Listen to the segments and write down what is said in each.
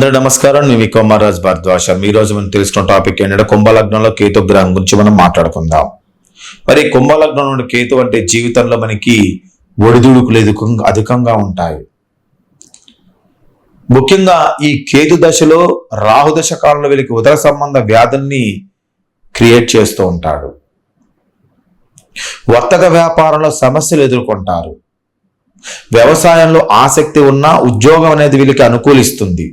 అందరూ నమస్కారం. నేను మీ కుమారాజ్ భరద్వాష ఈ రోజు మనం తెలుసుకున్న టాపిక్ ఏంటంటే కుంభలగ్నంలో కేతు గ్రహం గురించి మనం మాట్లాడుకుందాం. మరి కుంభలగ్నం నుండి కేతు అంటే జీవితంలో మనకి ఒడిదుడుకులు ఎదుకంగా అధికంగా ఉంటాయి. ముఖ్యంగా ఈ కేతు దశలో రాహు దశ కాలంలో వీళ్ళకి ఉదర సంబంధ వ్యాధుల్ని క్రియేట్ చేస్తూ ఉంటాడు. వర్తక వ్యాపారంలో సమస్యలు ఎదుర్కొంటారు. వ్యవసాయంలో ఆసక్తి ఉన్న ఉద్యోగం అనేది వీళ్ళకి అనుకూలిస్తుంది.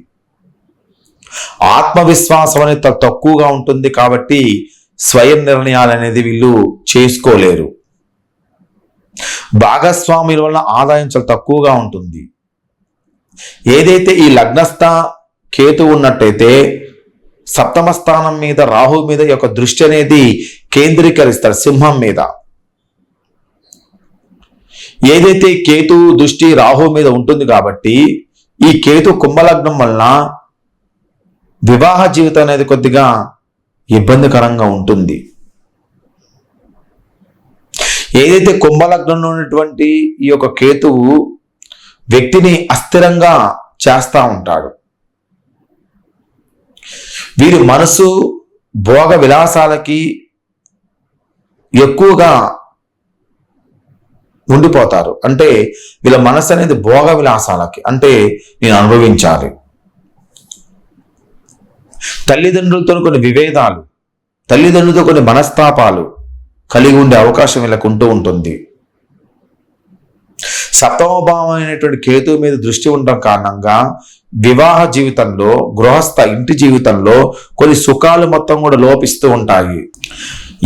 ఆత్మవిశ్వాసం అనేది తక్కువగా ఉంటుంది కాబట్టి స్వయం నిర్ణయాలు అనేది వీళ్ళు చేసుకోలేరు. భాగస్వాముల వల్ల ఆదాయం చాలా తక్కువగా ఉంటుంది. ఏదైతే ఈ లగ్నస్థ కేతు ఉన్నట్టయితే సప్తమ స్థానం మీద రాహు మీద యొక్క దృష్టి అనేది కేంద్రీకరిస్తారు సింహం మీద. ఏదైతే కేతు దృష్టి రాహు మీద ఉంటుంది కాబట్టి ఈ కేతు కుంభలగ్నం వలన వివాహ జీవితం అనేది కొద్దిగా ఇబ్బందికరంగా ఉంటుంది. ఏదైతే కుంభలగ్నంలో ఉన్నటువంటి ఈ యొక్క కేతువు వ్యక్తిని అస్థిరంగా చేస్తూ ఉంటాడు. వీరి మనసు భోగ విలాసాలకి ఎక్కువగా ఉండిపోతారు. అంటే వీళ్ళ మనసు అనేది భోగ విలాసాలకి అంటే నేను అనుభవించాలి. తల్లిదండ్రులతో కొన్ని విభేదాలు తల్లిదండ్రులతో కొన్ని మనస్తాపాలు కలిగి ఉండే అవకాశం వీళ్ళకు ఉంటూ ఉంటుంది. సప్తమభావమైనటువంటి కేతు మీద దృష్టి ఉండడం కారణంగా వివాహ జీవితంలో గృహస్థ ఇంటి జీవితంలో కొన్ని సుఖాలు మొత్తం కూడా లోపిస్తూ ఉంటాయి.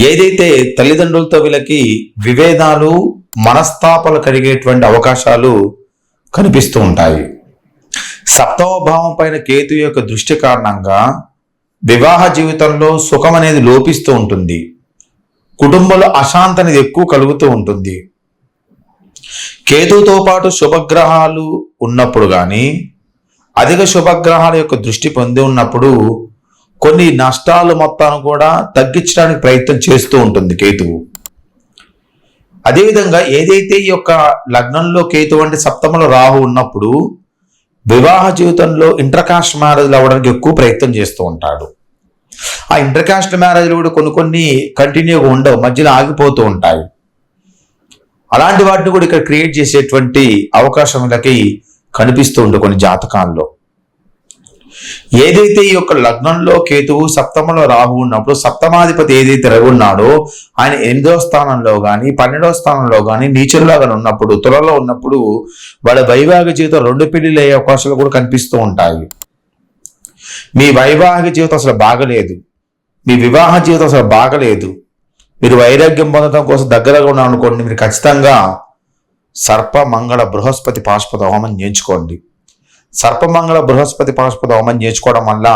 ఏదైతే తల్లిదండ్రులతో వీళ్ళకి విభేదాలు మనస్తాపాలు కలిగేటువంటి అవకాశాలు కనిపిస్తూ ఉంటాయి. సప్తమభావం పైన కేతు యొక్క దృష్టి కారణంగా వివాహ జీవితంలో సుఖం అనేది లోపిస్తూ ఉంటుంది. కుటుంబంలో అశాంతి అనేది ఎక్కువ కలుగుతూ ఉంటుంది. కేతుతో పాటు శుభగ్రహాలు ఉన్నప్పుడు కానీ అధిక శుభగ్రహాల యొక్క దృష్టి పొంది ఉన్నప్పుడు కొన్ని నష్టాలు మొత్తాన్ని కూడా తగ్గించడానికి ప్రయత్నం చేస్తూ ఉంటుంది కేతువు. అదేవిధంగా ఏదైతే ఈ యొక్క లగ్నంలో కేతు వంటి సప్తమలో రాహు ఉన్నప్పుడు వివాహ జీవితంలో ఇంటర్కాస్ట్ మ్యారేజ్లు అవ్వడానికి ఎక్కువ ప్రయత్నం చేస్తూ ఉంటాడు. ఆ ఇంటర్కాస్ట్ మ్యారేజ్లు కూడా కొన్ని కొన్ని కంటిన్యూగా ఉండవు మధ్యలో ఆగిపోతూ ఉంటాయి. అలాంటి వాటిని కూడా ఇక్కడ క్రియేట్ చేసేటువంటి అవకాశములకి కనిపిస్తూ ఉండే కొన్ని జాతకాల్లో. ఏదైతే ఈ యొక్క లగ్నంలో కేతువు సప్తమంలో రాహు ఉన్నప్పుడు సప్తమాధిపతి ఏదైతే రవి ఉన్నాడో ఆయన ఎనిమిదో స్థానంలో కానీ పన్నెండో స్థానంలో కానీ నీచులాగా ఉన్నప్పుడు తులలో ఉన్నప్పుడు వాళ్ళ వైవాహిక జీవితం రెండు పెళ్ళిళ్ళు అయ్యే అవకాశాలు కూడా కనిపిస్తూ ఉంటాయి. మీ వైవాహిక జీవితం అసలు బాగలేదు. మీ వివాహ జీవితం అసలు బాగలేదు. మీరు వైరాగ్యం పొందడం కోసం దగ్గరగా ఉన్నారనుకోండి మీరు ఖచ్చితంగా సర్ప మంగళ బృహస్పతి పాశుపత హోమం చేయించుకోండి. సర్పమంగళ బృహస్పతి పరస్పతి హోమం చేయించుకోవడం వల్ల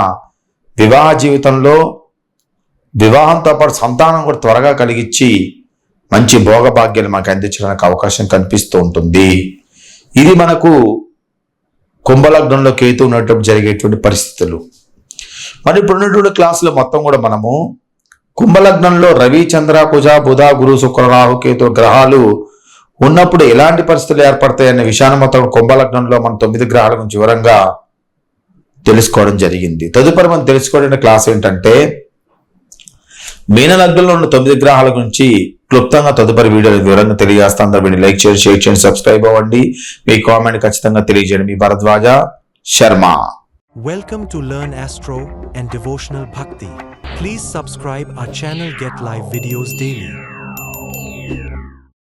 వివాహ జీవితంలో వివాహంతో పాటు సంతానం కూడా త్వరగా కలిగించి మంచి భోగభాగ్యాలు మనకు అందించడానికి అవకాశం కనిపిస్తూ ఉంటుంది. ఇది మనకు కుంభలగ్నంలో కేతు ఉన్నటువంటి జరిగేటువంటి పరిస్థితులు. మరి ఇప్పుడు ఉన్నటువంటి క్లాసులో మొత్తం కూడా మనము కుంభలగ్నంలో రవి చంద్ర కుజ బుధ గురు శుక్ర రాహు కేతు గ్రహాలు ఉన్నప్పుడు ఎలాంటి పరిస్థితులు ఏర్పడతాయనే అనే విషయాన్ని మొత్తం కుంభలగ్నంలో మనం తొమ్మిది గ్రహాల గురించి వివరంగా తెలుసుకోవడం జరిగింది. తదుపరి మనం తెలుసుకోవడం క్లాస్ ఏంటంటే మీనలగ్నంలో ఉన్న తొమ్మిది గ్రహాల గురించి క్లుప్తంగా తదుపరి వీడియోలో వివరంగా తెలియజేస్తాం దాన్ని లైక్ చేయండి షేర్ చేయండి సబ్స్క్రైబ్ అవ్వండి. మీ కామెంట్ ఖచ్చితంగా తెలియజేయండి. మీ Bharadwaj Sharma. Welcome to Learn astro and devotional Bhakti please subscribe our channel get Live videos daily.